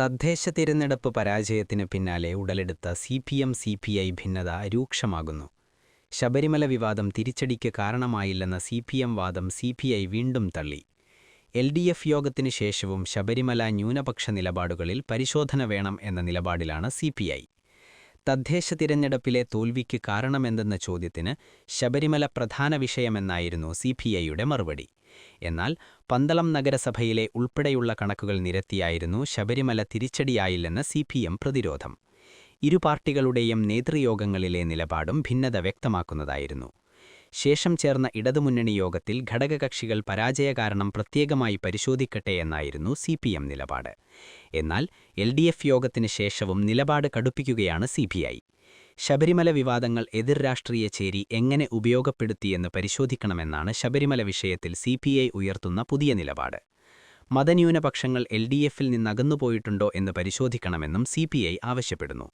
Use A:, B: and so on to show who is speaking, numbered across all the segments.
A: തദ്ദേശ തിരഞ്ഞെടുപ്പ് പരാജയത്തിന് പിന്നാലെ ഉടലെടുത്ത C P M C P I ഭിന്നത രൂക്ഷമാകുന്നു. ശബരിമല വിവാദം തിരിച്ചടിക്ക് കാരണമായില്ലെന്ന സി പി എം വാദം സി പി ഐ വീണ്ടും തള്ളി. എൽ ഡി എഫ് യോഗത്തിന് ശേഷവും ശബരിമല ന്യൂനപക്ഷ നിലപാടുകളിൽ പരിശോധന വേണം എന്ന നിലപാടിലാണ് സി പി ഐ തദ്ദേശ തിരഞ്ഞെടുപ്പിലെ തോൽവിക്ക് കാരണമെന്തെന്ന ചോദ്യത്തിന് ശബരിമല പ്രധാന വിഷയമെന്നായിരുന്നു സി പി ഐയുടെ മറുപടി. എന്നാൽ പന്തളം നഗരസഭയിലെ ഉൾപ്പെടെയുള്ള കണക്കുകൾ നിരത്തിയായിരുന്നു ശബരിമല തിരിച്ചടിയായില്ലെന്ന് സി പ്രതിരോധം. ഇരു പാർട്ടികളുടെയും നേതൃയോഗങ്ങളിലെ നിലപാടും ഭിന്നത വ്യക്തമാക്കുന്നതായിരുന്നു. ശേഷം ചേർന്ന ഇടതുമുന്നണി യോഗത്തിൽ ഘടകകക്ഷികൾ പരാജയ കാരണം പ്രത്യേകമായി പരിശോധിക്കട്ടെ എന്നായിരുന്നു സി പി എം നിലപാട്. എന്നാൽ എൽ ഡി എഫ് യോഗത്തിന് ശേഷവും നിലപാട് കടുപ്പിക്കുകയാണ് സി ശബരിമല വിവാദങ്ങൾ എതിർ രാഷ്ട്രീയ ചേരി എങ്ങനെ ഉപയോഗപ്പെടുത്തിയെന്ന് പരിശോധിക്കണമെന്നാണ് ശബരിമല വിഷയത്തിൽ സി ഉയർത്തുന്ന പുതിയ നിലപാട്. മതന്യൂനപക്ഷങ്ങൾ എൽ ഡി എഫിൽ നിന്നകന്നുപോയിട്ടുണ്ടോ എന്ന് പരിശോധിക്കണമെന്നും സി പി ഐ ആവശ്യപ്പെടുന്നു.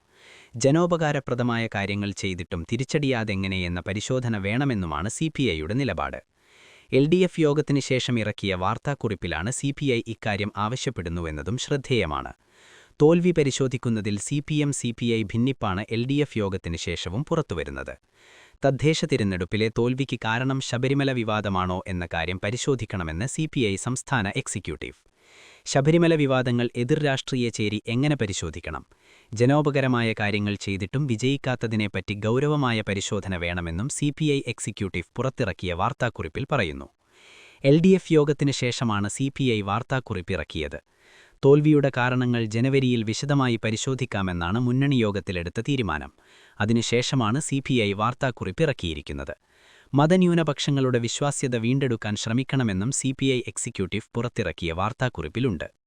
A: ജനോപകാരപ്രദമായ കാര്യങ്ങൾ ചെയ്തിട്ടും തിരിച്ചടിയാതെങ്ങനെയെന്ന പരിശോധന വേണമെന്നുമാണ് സി പി ഐയുടെ നിലപാട്. എൽ ഡി എഫ് യോഗത്തിന് ശേഷം ഇറക്കിയ വാർത്താക്കുറിപ്പിലാണ് സി പി ഐ ഇക്കാര്യം ആവശ്യപ്പെടുന്നുവെന്നതും ശ്രദ്ധേയമാണ്. തോൽവി പരിശോധിക്കുന്നതിൽ C P M C P I ഭിന്നിപ്പാണ് L D F യോഗത്തിന് ശേഷവും പുറത്തുവരുന്നത്. തദ്ദേശ തിരഞ്ഞെടുപ്പിലെ തോൽവിക്ക് കാരണം ശബരിമല വിവാദമാണോ എന്ന കാര്യം പരിശോധിക്കണമെന്ന് സി സംസ്ഥാന എക്സിക്യൂട്ടീവ്. ശബരിമല വിവാദങ്ങൾ എതിർ രാഷ്ട്രീയ ചേരി എങ്ങനെ പരിശോധിക്കണം? ജനോപകരമായ കാര്യങ്ങൾ ചെയ്തിട്ടും വിജയിക്കാത്തതിനെപ്പറ്റി ഗൗരവമായ പരിശോധന വേണമെന്നും സി പി ഐ എക്സിക്യൂട്ടീവ് പുറത്തിറക്കിയ വാർത്താക്കുറിപ്പിൽ പറയുന്നു. എൽ ഡി എഫ് യോഗത്തിന് ശേഷമാണ് സി പി ഐ വാർത്താക്കുറിപ്പിറക്കിയത് തോൽവിയുടെ കാരണങ്ങൾ ജനുവരിയിൽ വിശദമായി പരിശോധിക്കാമെന്നാണ് മുന്നണി യോഗത്തിലെടുത്ത തീരുമാനം. അതിനുശേഷമാണ് സി പി ഐ വാർത്താക്കുറിപ്പ് ഇറക്കിയിരിക്കുന്നത്. മതന്യൂനപക്ഷങ്ങളുടെ വിശ്വാസ്യത വീണ്ടെടുക്കാൻ ശ്രമിക്കണമെന്നും സി എക്സിക്യൂട്ടീവ് പുറത്തിറക്കിയ വാർത്താക്കുറിപ്പിലുണ്ട്.